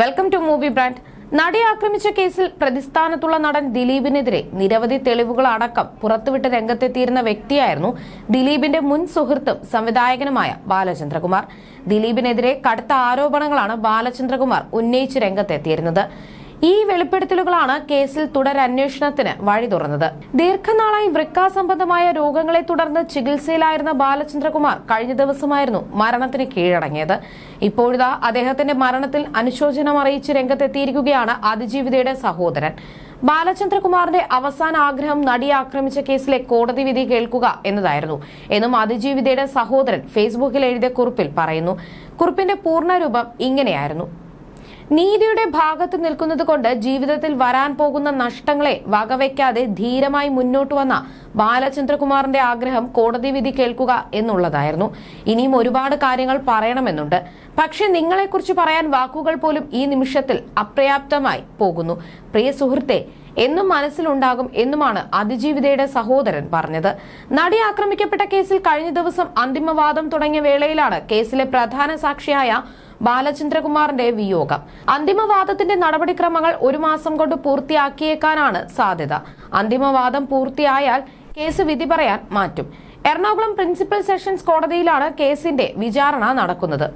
Welcome to movie brand നടിയെ ആക്രമിച്ച കേസിൽ പ്രതിസ്ഥാനത്തുള്ള നടൻ ദിലീപിനെതിരെ നിരവധി തെളിവുകൾ അടക്കം പുറത്തുവിട്ട് രംഗത്തെത്തിയിരുന്ന വ്യക്തിയായിരുന്നു ദിലീപിന്റെ മുൻ സുഹൃത്തും സംവിധായകനുമായ ബാലചന്ദ്രകുമാർ. ദിലീപിനെതിരെ കടുത്ത ആരോപണങ്ങളാണ് ബാലചന്ദ്രകുമാർ ഉന്നയിച്ച് രംഗത്തെത്തിയിരുന്നത്. ഈ വെളിപ്പെടുത്തലുകളാണ് കേസിൽ തുടരന്വേഷണത്തിന് വഴി തുറന്നത്. ദീർഘനാളായി വൃക്ക സംബന്ധമായ രോഗങ്ങളെ തുടർന്ന് ചികിത്സയിലായിരുന്ന ബാലചന്ദ്രകുമാർ കഴിഞ്ഞ ദിവസമായിരുന്നു മരണത്തിന് കീഴടങ്ങിയത്. ഇപ്പോഴിതാ അദ്ദേഹത്തിന്റെ മരണത്തിൽ അനുശോചനം അറിയിച്ച് രംഗത്തെത്തിയിരിക്കുകയാണ് അതിജീവിതയുടെ സഹോദരൻ. ബാലചന്ദ്രകുമാറിന്റെ അവസാന ആഗ്രഹം നടിയെ ആക്രമിച്ച കേസിലെ കോടതി വിധി കേൾക്കുക എന്നതായിരുന്നു. എന്നും അതിജീവിതയുടെ സഹോദരൻ ഫേസ്ബുക്കിൽ എഴുതിയ കുറിപ്പിൽ പറയുന്നു. കുറിപ്പിന്റെ പൂർണരൂപം ഇങ്ങനെയായിരുന്നു. നീതിയുടെ ഭാഗത്ത് നിൽക്കുന്നത് കൊണ്ട് ജീവിതത്തിൽ വരാൻ പോകുന്ന നഷ്ടങ്ങളെ വകവയ്ക്കാതെ ധീരമായി മുന്നോട്ട് വന്ന ബാലചന്ദ്രകുമാറിന്റെ ആഗ്രഹം കോടതി വിധി കേൾക്കുക എന്നുള്ളതായിരുന്നു. ഇനിയും ഒരുപാട് കാര്യങ്ങൾ പറയണമെന്നുണ്ട്. പക്ഷെ നിങ്ങളെക്കുറിച്ച് പറയാൻ വാക്കുകൾ പോലും ഈ നിമിഷത്തിൽ അപ്രയാപ്തമായി പോകുന്നു. പ്രിയ സുഹൃത്തെ എന്നും മനസ്സിലുണ്ടാകും എന്നുമാണ് അതിജീവിതയുടെ സഹോദരൻ പറഞ്ഞത്. നടി ആക്രമിക്കപ്പെട്ട കേസിൽ കഴിഞ്ഞ ദിവസം അന്തിമവാദം തുടങ്ങിയ വേളയിലാണ് കേസിലെ പ്രധാന സാക്ഷിയായ ബാലചന്ദ്രകുമാറിന്റെ വിയോഗം. അന്തിമവാദത്തിന്റെ നടപടിക്രമങ്ങൾ ഒരു മാസം കൊണ്ട് പൂർത്തിയാക്കിയേക്കാനാണ് സാധ്യത. അന്തിമവാദം പൂർത്തിയായാൽ കേസ് വിധി പറയാൻ മാറ്റും. എറണാകുളം പ്രിൻസിപ്പൽ സെഷൻസ് കോടതിയിലാണ് കേസിന്റെ വിചാരണ നടക്കുന്നത്.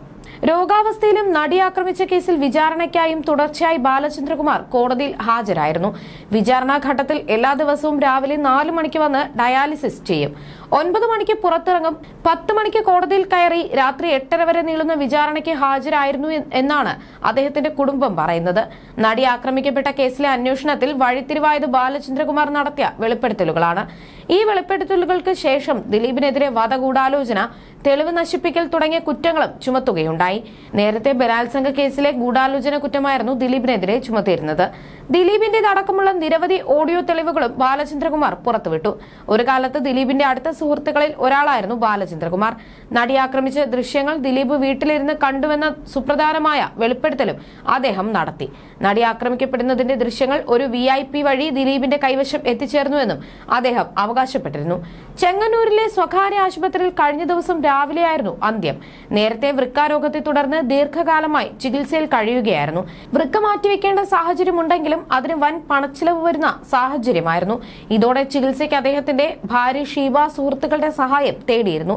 രോഗാവസ്ഥയിലും നടി ആക്രമിച്ച കേസിൽ വിചാരണയ്ക്കായും തുടർച്ചയായി ബാലചന്ദ്രകുമാർ കോടതിയിൽ ഹാജരായിരുന്നു. വിചാരണാഘട്ടത്തിൽ എല്ലാ ദിവസവും രാവിലെ നാല് മണിക്ക് വന്ന് ഡയാലിസിസ് ചെയ്യും. ഒൻപത് മണിക്ക് പുറത്തിറങ്ങും പത്ത് മണിക്ക് കോടതിയിൽ കയറി രാത്രി എട്ടര വരെ നീളുന്ന വിചാരണയ്ക്ക് ഹാജരായിരുന്നു എന്നാണ് അദ്ദേഹത്തിന്റെ കുടുംബം പറയുന്നത്. നടി ആക്രമിക്കപ്പെട്ട കേസിലെ അന്വേഷണത്തിൽ വഴിത്തിരിവായത് ബാലചന്ദ്രകുമാർ നടത്തിയ വെളിപ്പെടുത്തലുകളാണ്. ഈ വെളിപ്പെടുത്തലുകൾക്ക് ശേഷം ദിലീപിനെതിരെ വധഗൂഢാലോചന തെളിവ് നശിപ്പിക്കൽ തുടങ്ങിയ കുറ്റങ്ങളും ചുമത്തുകയുണ്ടായി. നേരത്തെ ബലാത്സംഗ കേസിലെ ഗൂഢാലോചന കുറ്റമായിരുന്നു ദിലീപിനെതിരെ ചുമത്തിയിരുന്നത്. ദിലീപിന്റേതടക്കമുള്ള നിരവധി ഓഡിയോ തെളിവുകളും ബാലചന്ദ്രകുമാർ പുറത്തുവിട്ടു. ഒരു കാലത്ത് ദിലീപിന്റെ അടുത്ത സുഹൃത്തുക്കളിൽ ഒരാളായിരുന്നു ബാലചന്ദ്രകുമാർ. നടി ആക്രമിച്ച ദൃശ്യങ്ങൾ ദിലീപ് വീട്ടിലിരുന്ന് കണ്ടുവെന്ന സുപ്രധാനമായ വെളിപ്പെടുത്തലും അദ്ദേഹം നടത്തി. നടി ആക്രമിക്കപ്പെടുന്നതിന്റെ ദൃശ്യങ്ങൾ ഒരു വി ഐ പി വഴി ദിലീപിന്റെ കൈവശം എത്തിച്ചേർന്നുവെന്നും അദ്ദേഹം അവകാശപ്പെട്ടിരുന്നു. ചെങ്ങന്നൂരിലെ സ്വകാര്യ ആശുപത്രിയിൽ കഴിഞ്ഞ ദിവസം രാവിലെയായിരുന്നു അന്ത്യം. നേരത്തെ വൃക്കാരോഗത്തെ തുടർന്ന് ദീർഘകാലമായി ചികിത്സയിൽ കഴിയുകയായിരുന്നു. വൃക്ക മാറ്റിവെക്കേണ്ട സാഹചര്യമുണ്ടെങ്കിലും അതിന് വൻ പണച്ചിലവ് വരുന്ന സാഹചര്യമായിരുന്നു. ഇതോടെ ചികിത്സയ്ക്ക് അദ്ദേഹത്തിന്റെ ഭാര്യ ഷീബ സുഹൃത്തുക്കളുടെ സഹായം തേടിയിരുന്നു.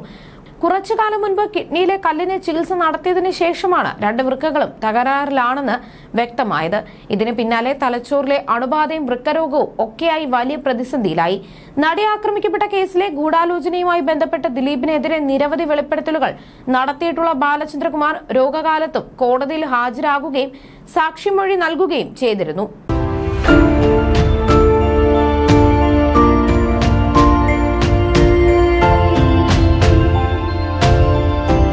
കുറച്ചു കാലം മുൻപ് കിഡ്നിയിലെ കല്ലിന് ചികിത്സ നടത്തിയതിനു ശേഷമാണ് രണ്ട് വൃക്കകളും തകരാറിലാണെന്ന് വ്യക്തമായത്. ഇതിന് പിന്നാലെ തലച്ചോറിലെ അണുബാധയും വൃക്കരോഗവും ഒക്കെയായി വലിയ പ്രതിസന്ധിയിലായി. നടി ആക്രമിക്കപ്പെട്ട കേസിലെ ഗൂഢാലോചനയുമായി ബന്ധപ്പെട്ട് ദിലീപിനെതിരെ നിരവധി വെളിപ്പെടുത്തലുകൾ നടത്തിയിട്ടുള്ള ബാലചന്ദ്രകുമാർ രോഗകാലത്തും കോടതിയിൽ ഹാജരാകുകയും സാക്ഷിമൊഴി നൽകുകയും ചെയ്തിരുന്നു.